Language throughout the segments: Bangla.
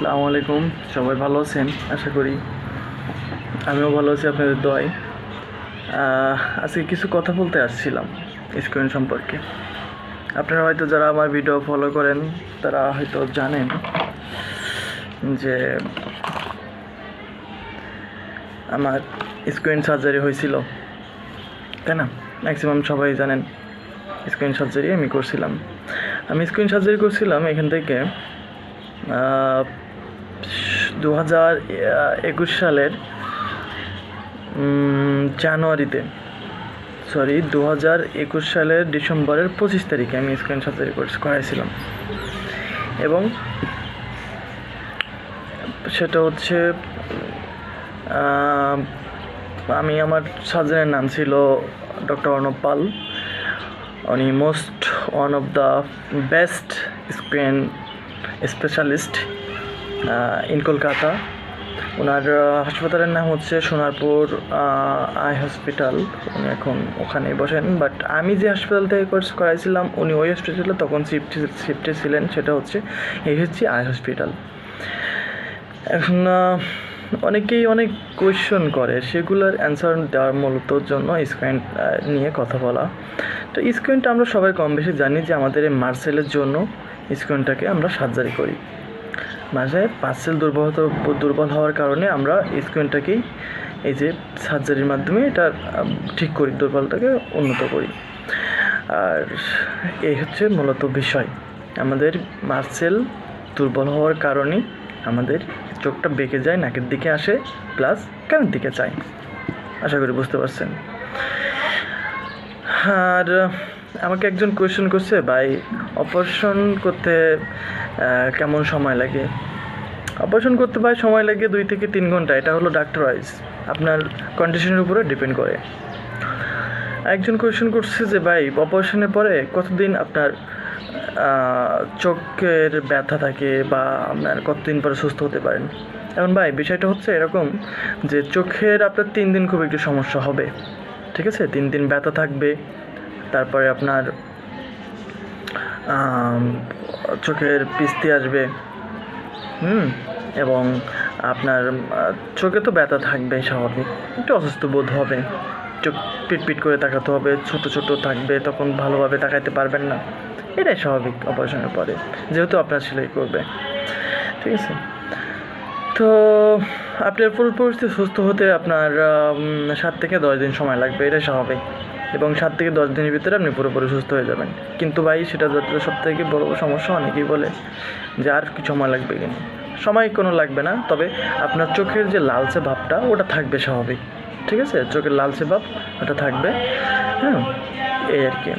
আসসালামু আলাইকুম সবাই ভালো আছেন? আশা করি আমিও ভালো আছি আপনাদের আহ, আজকে কিছু কথা বলতে আসছিলাম স্ক্রিন সম্পর্কে। আপনারা হয়তো যারা আমার ভিডিও ফলো করেন তারা হয়তো জানেন যে আমার স্ক্রিন সার্জারি হয়েছিল। তাই না? ম্যাক্সিমাম সবাই জানেন স্ক্রিন সার্জারি আমি করছিলাম। আমি স্ক্রিন সার্জারি করছিলাম এখান থেকে দু হাজার একুশ সালের জানুয়ারিতে সরি দু হাজার একুশ সালের ডিসেম্বরের পঁচিশ তারিখে আমি স্ক্রিন সার্জারি করাইছিলাম। এবং সেটা হচ্ছে আমি আমার সার্জনের নাম ছিল ডক্টর অর্ণব পাল। উনি most one of the best screen specialist in Kolkata ওনার হাসপাতালের নাম হচ্ছে সোনারপুর আই হসপিটাল উনি এখন ওখানেই বসেন। বাট আমি যে হাসপাতাল থেকে কোর্স করাইছিলাম উনি ওই হসপিটালে তখন শিফট শিফটে ছিলেন। সেটা হচ্ছে এই হচ্ছে আই হসপিটাল এখন আহ, অনেকেই অনেক কোয়েশ্চন করে। সেগুলোর অ্যান্সার দেওয়ার মূলত জন্য স্ক্রিন নিয়ে কথা বলা। তো স্ক্রিনটা আমরা সবাই কম বেশি জানি যে আমাদের এই মার্সেলের জন্য স্ক্রিনটাকে আমরা সার্জারি করি। মাঝে পার্সেল দুর্বল দুর্বল হওয়ার কারণে আমরা স্ক্রিনটাকেই এই যে সার্জারির মাধ্যমে এটা ঠিক করি, দুর্বলটাকে উন্নত করি। আর এই হচ্ছে মূলত বিষয়। আমাদের মার্সেল দুর্বল হওয়ার কারণে আমাদের চোখটা বেঁকে যায়, নাকের দিকে আসে প্লাস কানের দিকে চায়। আশা করি বুঝতে পারছেন। আর, আমাকে একজন কোয়েশ্চেন করছে, ভাই অপারেশন করতে কেমন সময় লাগে? অপারেশন করতে ভাই সময় লাগে দুই থেকে তিন ঘণ্টা। এটা হলো ডাক্তার ওয়াইজ আপনার কন্ডিশনের উপরে ডিপেন্ড করে। একজন কোয়েশ্চেন করছে যে, ভাই অপারেশনের পরে কতদিন আপনার চোখের ব্যথা থাকে বা আপনার কতদিন পরে সুস্থ হতে পারেন। এখন ভাই, বিষয়টা হচ্ছে এরকম যে চোখের আপনার তিন দিন খুব একটু সমস্যা হবে, ঠিক আছে? তিন দিন ব্যথা থাকবে, তারপরে আপনার চোখের পিস্তি আসবে, হুম? এবং আপনার চোখে তো ব্যথা থাকবে স্বাভাবিক, একটু অসুস্থ বোধ হবে। চোখ পিট পিট করে তাকাতে হবে, ছোট ছোট থাকবে, তখন ভালোভাবে তাকাইতে পারবেন না। এটাই স্বাভাবিক অপারেশনের পরে, যেহেতু আপনার সেলাই করবে। ঠিক আছে? তো আপনার পুরো পরিস্থিতি সুস্থ হতে আপনার সাত থেকে দশ দিন সময় লাগবে, এটাই স্বাভাবিক। এবং সাত থেকে দশ দিনের ভিতরে আপনি পুরোপুরি সুস্থ হয়ে যাবেন। কিন্তু ভাই, সেটা সব থেকে বড় সমস্যা অনেকেই বলে যে আর কি সময় লাগবে কিনা সময় কোনো লাগবে না, তবে আপনার চোখের যে লালচে ভাবটা, ওটা থাকবে স্বাভাবিক। ঠিক আছে? চোখের লালচে ভাব ওটা থাকবে। হ্যাঁ এই আর কি।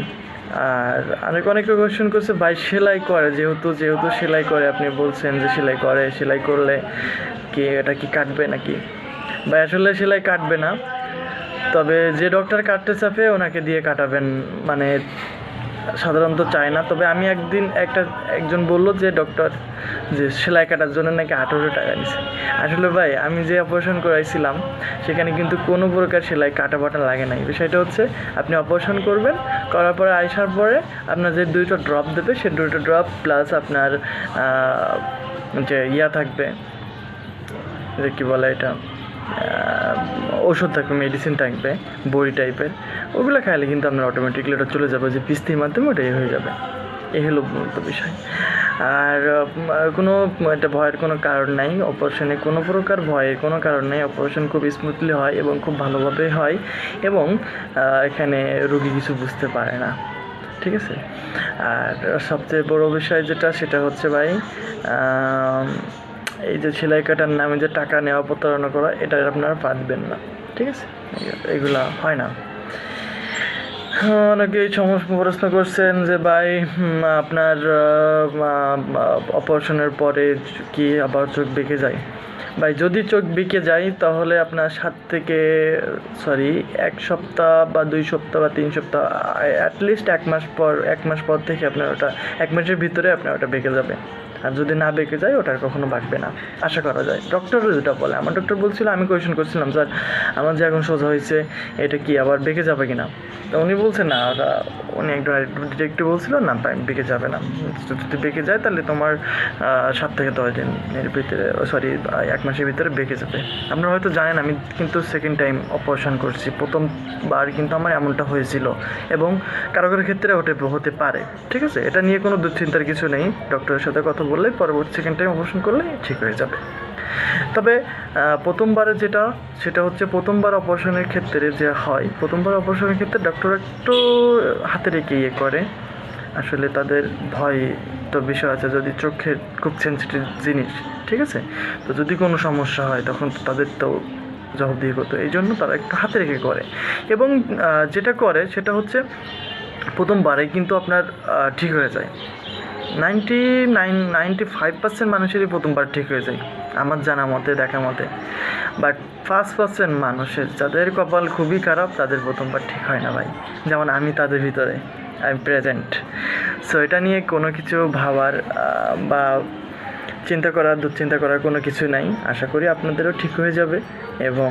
আর অনেক অনেকে কোয়েশ্চেন করছে, ভাই সেলাই করে, যেহেতু যেহেতু সেলাই করে, আপনি বলছেন যে সেলাই করে, সেলাই করলে কি এটা কি কাটবে নাকি? ভাই, আসলে সেলাই কাটবে না। তবে যে ডক্টর কাটতে চাপে, ওনাকে দিয়ে কাটাবেন মানে সাধারণত চায় না। তবে আমি একদিন একটা, একজন বলল যে ডক্টর যে সেলাই কাটার জন্য নাকি আঠারোশো টাকা নিছে। আসলে ভাই, আমি যে অপারেশন করাইছিলাম, সেখানে কিন্তু কোনো প্রকার সেলাই কাটা বাটা লাগে নাই। বিষয়টা হচ্ছে, আপনি অপারেশন করবেন, করার পরে আসার পরে আপনার যে দুইটা ড্রপ দেবে সেই দুইটা ড্রপ প্লাস আপনার যে ইয়া থাকবে, যে কী বলে এটা? ওষুধ থাকবে মেডিসিন থাকবে, বড়ি টাইপের ওগুলো খাইলে কিন্তু আপনার অটোমেটিকলি ওটা চলে যাবে, যে পিস্তির মাধ্যমে ওটাই হয়ে যাবে। এই হলো মূলত বিষয়। আর কোনো, এটা ভয়ের কোনো কারণ নাই অপারেশনে কোনো প্রকার ভয়ের কোনো কারণ নেই অপারেশন খুব স্মুথলি হয় এবং খুব ভালোভাবে হয় এবং এখানে রুগী কিছু বুঝতে পারে না। ঠিক আছে? আর সবচেয়ে বড় বিষয় যেটা, সেটা হচ্ছে ভাই এই যে সেলাই কাটার নামে যে টাকা নেওয়া, প্রতারণা করা, এটা আপনারা পারবেন না। ঠিক আছে? এগুলা হয় না। অনেকে এই সমস্যা প্রশ্ন করছেন যে, ভাই আপনার অপারেশনের পরে কি আবার চোখ বেঁকে যায়? ভাই, যদি চোখ বিকে যায়, তাহলে আপনার সাত থেকে সরি এক সপ্তাহ বা দুই সপ্তাহ বা তিন সপ্তাহ অ্যাটলিস্ট এক মাস পর এক মাস পর থেকে আপনার ওটা এক মাসের ভিতরে আপনার ওটা বেঁকে যাবে। আর যদি না বেঁকে যায়, ওটা আর কখনো বাঁকবে না। আশা করা যায়। ডক্টরও যেটা বলে, আমার ডক্টর বলছিল, আমি কোয়েশন করছিলাম, স্যার, আমার যে এখন সোজা হয়েছে, এটা কি আবার বেঁকে যাবে কি না তো উনি বলছে না, ওটা উনি একজন ডিটেক্টিভ বলছিল, না ভাই বেঁকে যাবে না। যদি বেঁকে যায়, তাহলে তোমার সাত থেকে দশ দিনের ভিতরে সরি এক মাসের ভিতরে বেঁকে যাবে। আপনারা হয়তো জানেন, আমি কিন্তু সেকেন্ড টাইম অপারেশন করছি। প্রথমবার কিন্তু আমার এমনটা হয়েছিল। এবং কারও কারও ক্ষেত্রে ওটা হতে পারে। ঠিক আছে? এটা নিয়ে কোনো দুশ্চিন্তার কিছু নেই। ডক্টরের সাথে কথা বললে পরবর্তী সেকেন্ড টাইম অপারেশন করলে ঠিক হয়ে যাবে। তবে প্রথমবারে যেটা, সেটা হচ্ছে প্রথমবার অপারেশনের ক্ষেত্রে যে হয়, প্রথমবার অপারেশনের ক্ষেত্রে ডক্টর একটু হাতে রেখে ইয়ে করে। আসলে তাদের ভয় তো বিষয় আছে, যদি চোখের খুব সেন্সিটিভ জিনিস, ঠিক আছে? তো যদি কোনো সমস্যা হয়, তখন তাদের তো জবাবদিহি করতো এই জন্য তারা একটু হাতে রেখে করে। এবং যেটা করে, সেটা হচ্ছে প্রথমবারে কিন্তু আপনার ঠিক হয়ে যায়। Ninety nine, ninety five percent মানুষেরই প্রথমবার ঠিক হয়ে যায়, আমার জানা মতে, দেখা মতে। বাট ফার্স্ট পার্সেন্ট মানুষের, যাদের কপাল খুবই খারাপ, তাদের প্রথমবার ঠিক হয় না ভাই। যেমন আমি তাদের ভিতরে আই এম প্রেজেন্ট সো এটা নিয়ে কোনো কিছু ভাবার বা চিন্তা করার, দুশ্চিন্তা করার কোনো কিছু নাই। আশা করি আপনাদেরও ঠিক হয়ে যাবে এবং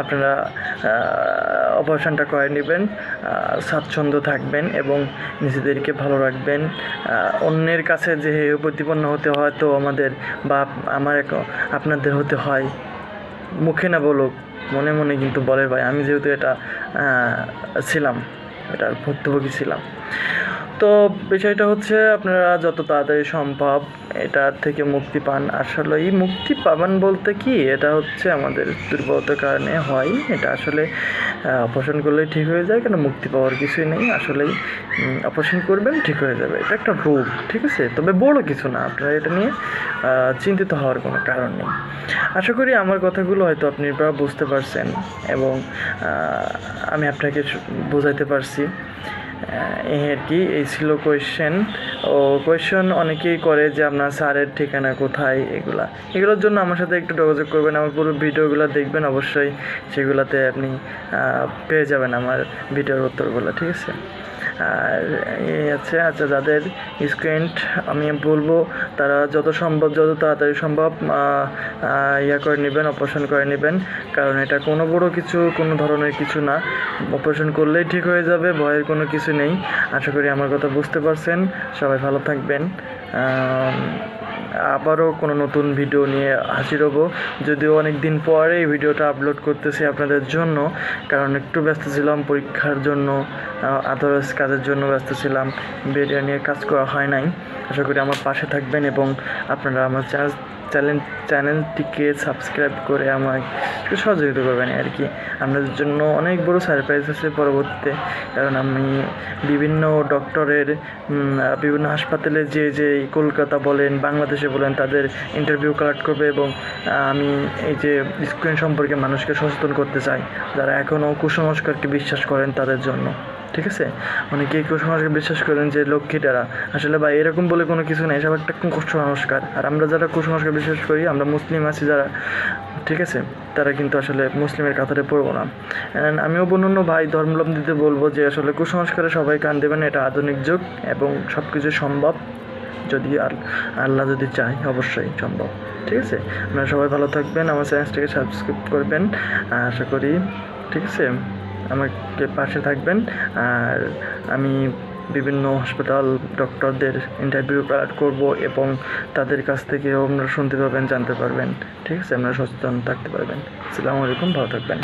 আপনারা অপারেশনটা করে নেবেন স্বাচ্ছন্দ্য থাকবেন এবং নিজেদেরকে ভালো রাখবেন। অন্যের কাছে যে প্রতিপন্ন হতে হয় তো আমাদের বা আমার এক- আপনাদের হতে হয়। মুখে না বলুক, মনে মনে কিন্তু বলে ভাই, আমি যেহেতু এটা ছিলাম, এটার ভুক্তভোগী ছিলাম। তো বিষয়টা হচ্ছে আপনারা যত তাড়াতাড়ি সম্ভব এটার থেকে মুক্তি পান। আসলে এই মুক্তি পাবেন বলতে কি? এটা হচ্ছে আমাদের দুর্বলতার কারণে হয়। এটা আসলে অপারেশন করলেই ঠিক হয়ে যায়, কেন মুক্তি পাওয়ার কিছুই নেই। আসলেই অপারেশন করবেন, ঠিক হয়ে যাবে। এটা একটা রোগ ঠিক আছে? তবে বড় কিছু না। আপনারা এটা নিয়ে চিন্তিত হওয়ার কোনো কারণ নেই। আশা করি আমার কথাগুলো হয়তো আপনি বুঝতে পারছেন এবং আমি আপনাকে বোঝাইতে পারছি। এই আর কি? এই ছিল কোয়েশ্চেন ও কোয়েশ্চেন অনেকেই করে যে আপনার স্যারের ঠিকানা কোথায়, এগুলা। এগুলোর জন্য আমার সাথে একটু যোগাযোগ করবেন। আমার পুরো ভিডিওগুলো দেখবেন অবশ্যই। সেগুলোতে আপনি পেয়ে যাবেন আমার ভিডিওর উত্তরগুলো, ঠিক আছে? আর এই আছে আচ্ছা যাদের স্ক্রিন্ট আমি বলব, তারা যত সম্ভব, যত তাড়াতাড়ি সম্ভব ইয়া করে নেবেন অপারেশন করে নেবেন। কারণ এটা কোনো বড় কিছু, কোনো ধরনের কিছু না। অপারেশন করলেই ঠিক হয়ে যাবে, ভয়ের কোনো কিছু নেই। আশা করি আমার কথা বুঝতে পারছেন। সবাই ভালো থাকবেন। আবারও কোনো নতুন ভিডিও নিয়ে হাজির হব। যদিও অনেক দিন পরে এই ভিডিওটা আপলোড করতেছি আপনাদের জন্য, কারণ একটু ব্যস্ত ছিলাম, পরীক্ষার জন্য আদার্স কাজের জন্য ব্যস্ত ছিলাম। ভিডিও নিয়ে কাজ করা হয় নাই। আশা করি আমার পাশে থাকবেন এবং আপনারা আমার চ্যানেল চ্যানেল, চ্যানেলটিকে সাবস্ক্রাইব করে আমাকে সহযোগিতা করবেন আর কি। আপনাদের জন্য অনেক বড় সারপ্রাইজ আছে পরবর্তীতে, কারণ আমি বিভিন্ন ডক্টরের বিভিন্ন হাসপাতালে যে যে কলকাতা বলেন, বাংলাদেশে বলেন, তাদের ইন্টারভিউ কালেক্ট করবে এবং আমি এই যে স্ক্রিন সম্পর্কে মানুষকে সচেতন করতে চাই, যারা এখনও কুসংস্কারকে বিশ্বাস করেন তাদের জন্য। ঠিক আছে? অনেকে কুসংস্কার বিশ্বাস করেন যে লক্ষ্মী লক্ষ্মীটারা আসলে বা এরকম বলে কোনো কিছু নেই। সব একটা কুসংস্কার আর আমরা যারা কুসংস্কার বিশ্বাস করি, আমরা মুসলিম আছি যারা, ঠিক আছে? তারা কিন্তু আসলে মুসলিমের কাতারে পড়ব না। And আমিও অন্য ভাই ধর্মাবলম্বীদের বলব যে আসলে কুসংস্কারে সবাই কান দেবেন, এটা আধুনিক যুগ এবং সব কিছু সম্ভব যদি আল্লাহ যদি চায়, অবশ্যই সম্ভব। ঠিক আছে? আপনারা সবাই ভালো থাকবেন। আমার চ্যানেলটাকে সাবস্ক্রাইব করবেন। আশা করি, ঠিক আছে? আমাকে পাশে থাকবেন। আর আমি বিভিন্ন হসপিটাল ডক্টরদের ইন্টারভিউ করব এবং তাদের কাছ থেকেও আপনারা শুনতে পাবেন, জানতে পারবেন। ঠিক আছে, আপনারা সচেতন থাকতে পারবেন। আসসালামু আলাইকুম, ভালো থাকবেন।